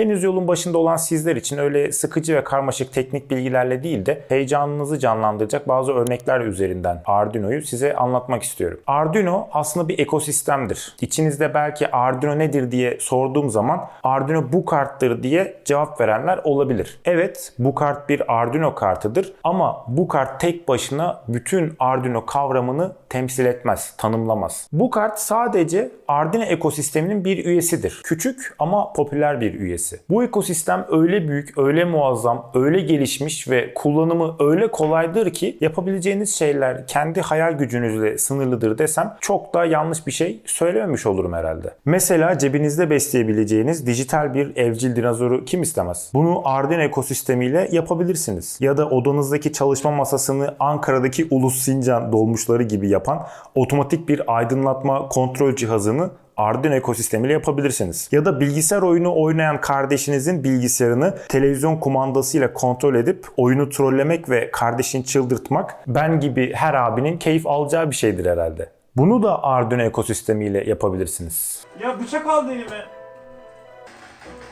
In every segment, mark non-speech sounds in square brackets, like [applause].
Henüz yolun başında olan sizler için öyle sıkıcı ve karmaşık teknik bilgilerle değil de heyecanınızı canlandıracak bazı örnekler üzerinden Arduino'yu size anlatmak istiyorum. Arduino aslında bir ekosistemdir. İçinizde belki Arduino nedir diye sorduğum zaman Arduino bu karttır diye cevap verenler olabilir. Evet bu kart bir Arduino kartıdır ama bu kart tek başına bütün Arduino kavramını temsil etmez, tanımlamaz. Bu kart sadece Arduino ekosisteminin bir üyesidir. Küçük ama popüler bir üyesi. Bu ekosistem öyle büyük, öyle muazzam, öyle gelişmiş ve kullanımı öyle kolaydır ki yapabileceğiniz şeyler kendi hayal gücünüzle sınırlıdır desem çok da yanlış bir şey söylememiş olurum herhalde. Mesela cebinizde besleyebileceğiniz dijital bir evcil dinozoru kim istemez? Bunu Arduino ekosistemiyle yapabilirsiniz. Ya da odanızdaki çalışma masasını Ankara'daki Ulus Sincan dolmuşları gibi yapan otomatik bir aydınlatma kontrol cihazını Arduino ekosistemiyle yapabilirsiniz. Ya da bilgisayar oyunu oynayan kardeşinizin bilgisayarını televizyon kumandasıyla kontrol edip oyunu trollemek ve kardeşini çıldırtmak ben gibi her abinin keyif alacağı bir şeydir herhalde. Bunu da Arduino ekosistemiyle yapabilirsiniz. Ya bıçak aldı elime.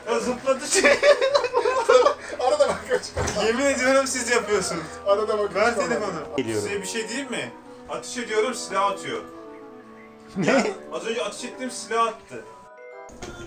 Ya zıpladı şey. [laughs] Arada bak kaç. Yemin ediyorum siz yapıyorsunuz. Arada bak. Ver telefonu. Size bir şey diyeyim mi? Ateş ediyorum silah atıyor. [laughs] Ne? Az önce ateş ettiğim silah attı.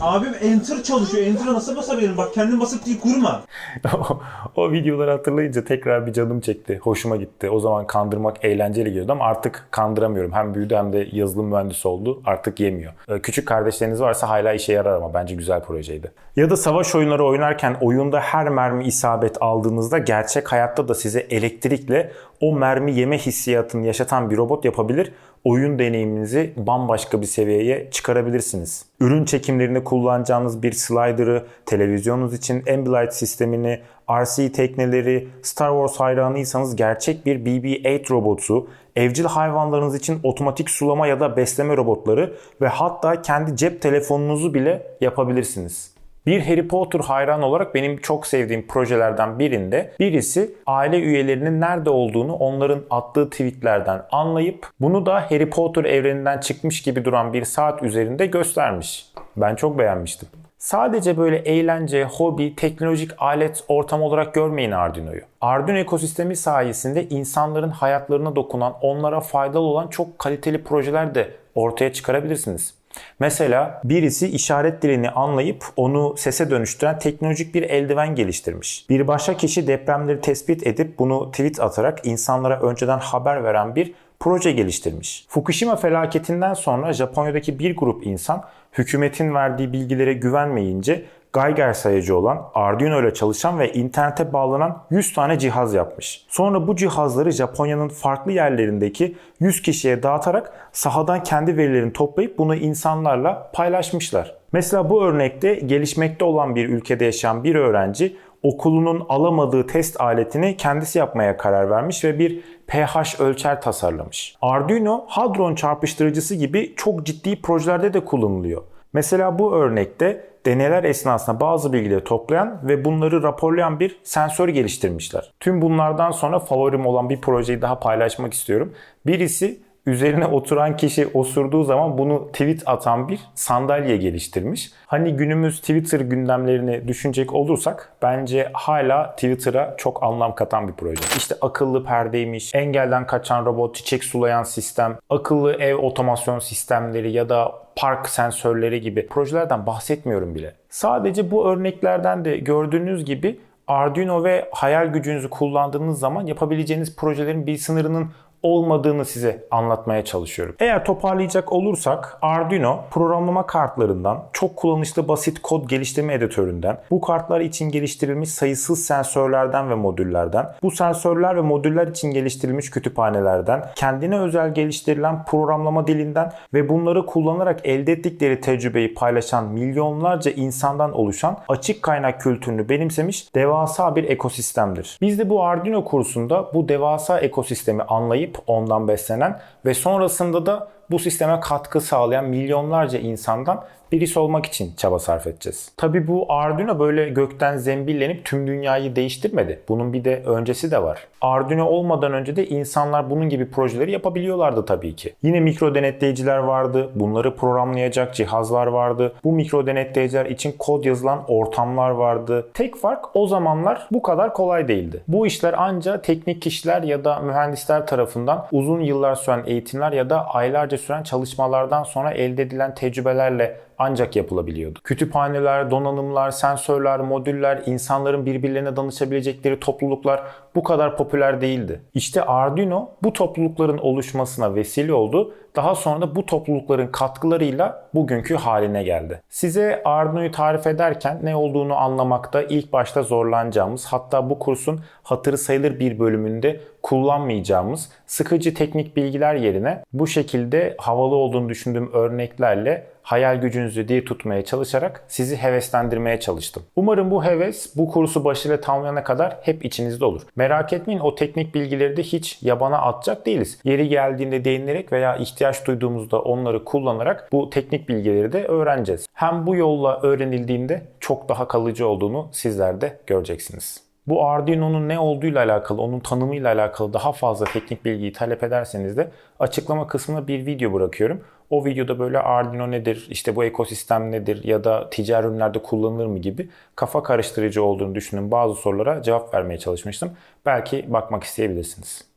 Abim enter çalışıyor. Enter'a nasıl basabilirim? Bak kendin basıp değil kurma. [laughs] o videoları hatırlayınca tekrar bir canım çekti. Hoşuma gitti. O zaman kandırmak eğlenceli geliyordu ama artık kandıramıyorum. Hem büyüdü hem de yazılım mühendisi oldu. Artık yemiyor. Ee, Küçük kardeşleriniz varsa hala işe yarar ama bence güzel projeydi. Ya da savaş oyunları oynarken oyunda her mermi isabet aldığınızda gerçek hayatta da size elektrikle o mermi yeme hissiyatını yaşatan bir robot yapabilir. Oyun deneyiminizi bambaşka bir seviyeye çıkarabilirsiniz. Ürün çekimlerinde kullanacağınız bir slider'ı, televizyonunuz için Ambilight sistemini, RC tekneleri, Star Wars hayranıysanız gerçek bir BB-8 robotu, evcil hayvanlarınız için otomatik sulama ya da besleme robotları ve hatta kendi cep telefonunuzu bile yapabilirsiniz. Bir Harry Potter hayran olarak benim çok sevdiğim projelerden birinde birisi aile üyelerinin nerede olduğunu onların attığı tweetlerden anlayıp bunu da Harry Potter evreninden çıkmış gibi duran bir saat üzerinde göstermiş. Ben çok beğenmiştim. Sadece böyle eğlence, hobi, teknolojik alet ortam olarak görmeyin Arduino'yu. Arduino ekosistemi sayesinde insanların hayatlarına dokunan, onlara faydalı olan çok kaliteli projeler de ortaya çıkarabilirsiniz. Mesela birisi işaret dilini anlayıp onu sese dönüştüren teknolojik bir eldiven geliştirmiş. Bir başka kişi depremleri tespit edip bunu tweet atarak insanlara önceden haber veren bir proje geliştirmiş. Fukushima felaketinden sonra Japonya'daki bir grup insan hükümetin verdiği bilgilere güvenmeyince Geiger sayacı olan Arduino ile çalışan ve internete bağlanan 100 tane cihaz yapmış. Sonra bu cihazları Japonya'nın farklı yerlerindeki 100 kişiye dağıtarak sahadan kendi verilerini toplayıp bunu insanlarla paylaşmışlar. Mesela bu örnekte gelişmekte olan bir ülkede yaşayan bir öğrenci okulunun alamadığı test aletini kendisi yapmaya karar vermiş ve bir pH ölçer tasarlamış. Arduino hadron çarpıştırıcısı gibi çok ciddi projelerde de kullanılıyor. Mesela bu örnekte deneyler esnasında bazı bilgileri toplayan ve bunları raporlayan bir sensör geliştirmişler. Tüm bunlardan sonra favorim olan bir projeyi daha paylaşmak istiyorum. Birisi üzerine oturan kişi osurduğu zaman bunu tweet atan bir sandalye geliştirmiş. Hani günümüz Twitter gündemlerini düşünecek olursak bence hala Twitter'a çok anlam katan bir proje. İşte akıllı perdeymiş, engelden kaçan robot, çiçek sulayan sistem, akıllı ev otomasyon sistemleri ya da park sensörleri gibi projelerden bahsetmiyorum bile. Sadece bu örneklerden de gördüğünüz gibi Arduino ve hayal gücünüzü kullandığınız zaman yapabileceğiniz projelerin bir sınırının olmadığını size anlatmaya çalışıyorum. Eğer toparlayacak olursak Arduino programlama kartlarından, çok kullanışlı basit kod geliştirme editöründen, bu kartlar için geliştirilmiş sayısız sensörlerden ve modüllerden, bu sensörler ve modüller için geliştirilmiş kütüphanelerden, kendine özel geliştirilen programlama dilinden ve bunları kullanarak elde ettikleri tecrübeyi paylaşan milyonlarca insandan oluşan açık kaynak kültürünü benimsemiş devasa bir ekosistemdir. Biz de bu Arduino kursunda bu devasa ekosistemi anlayıp ondan beslenen ve sonrasında da bu sisteme katkı sağlayan milyonlarca insandan birisi olmak için çaba sarf edeceğiz. Tabi bu Arduino böyle gökten zembillenip tüm dünyayı değiştirmedi. Bunun bir de öncesi de var. Arduino olmadan önce de insanlar bunun gibi projeleri yapabiliyorlardı tabii ki. Yine mikro denetleyiciler vardı. Bunları programlayacak cihazlar vardı. Bu mikro denetleyiciler için kod yazılan ortamlar vardı. Tek fark o zamanlar bu kadar kolay değildi. Bu işler ancak teknik kişiler ya da mühendisler tarafından uzun yıllar süren eğitimler ya da aylarca süren çalışmalardan sonra elde edilen tecrübelerle ancak yapılabiliyordu. Kütüphaneler, donanımlar, sensörler, modüller, insanların birbirlerine danışabilecekleri topluluklar bu kadar popüler değildi. İşte Arduino bu toplulukların oluşmasına vesile oldu. Daha sonra da bu toplulukların katkılarıyla bugünkü haline geldi. Size Arduino'yu tarif ederken ne olduğunu anlamakta ilk başta zorlanacağımız hatta bu kursun hatırı sayılır bir bölümünde kullanmayacağımız sıkıcı teknik bilgiler yerine bu şekilde havalı olduğunu düşündüğüm örneklerle hayal gücünüzü diye tutmaya çalışarak sizi heveslendirmeye çalıştım. Umarım bu heves bu kursu başarıyla tamamlayana kadar hep içinizde olur. Merak etmeyin o teknik bilgileri de hiç yabana atacak değiliz. Yeri geldiğinde değinerek veya ihtiyaç duyduğumuzda onları kullanarak bu teknik bilgileri de öğreneceğiz. Hem bu yolla öğrenildiğinde çok daha kalıcı olduğunu sizler de göreceksiniz. Bu Arduino'nun ne olduğuyla alakalı, onun tanımıyla alakalı daha fazla teknik bilgiyi talep ederseniz de açıklama kısmına bir video bırakıyorum. O videoda böyle Arduino nedir, işte bu ekosistem nedir ya da ticari ürünlerde kullanılır mı gibi kafa karıştırıcı olduğunu düşündüğüm bazı sorulara cevap vermeye çalışmıştım. Belki bakmak isteyebilirsiniz.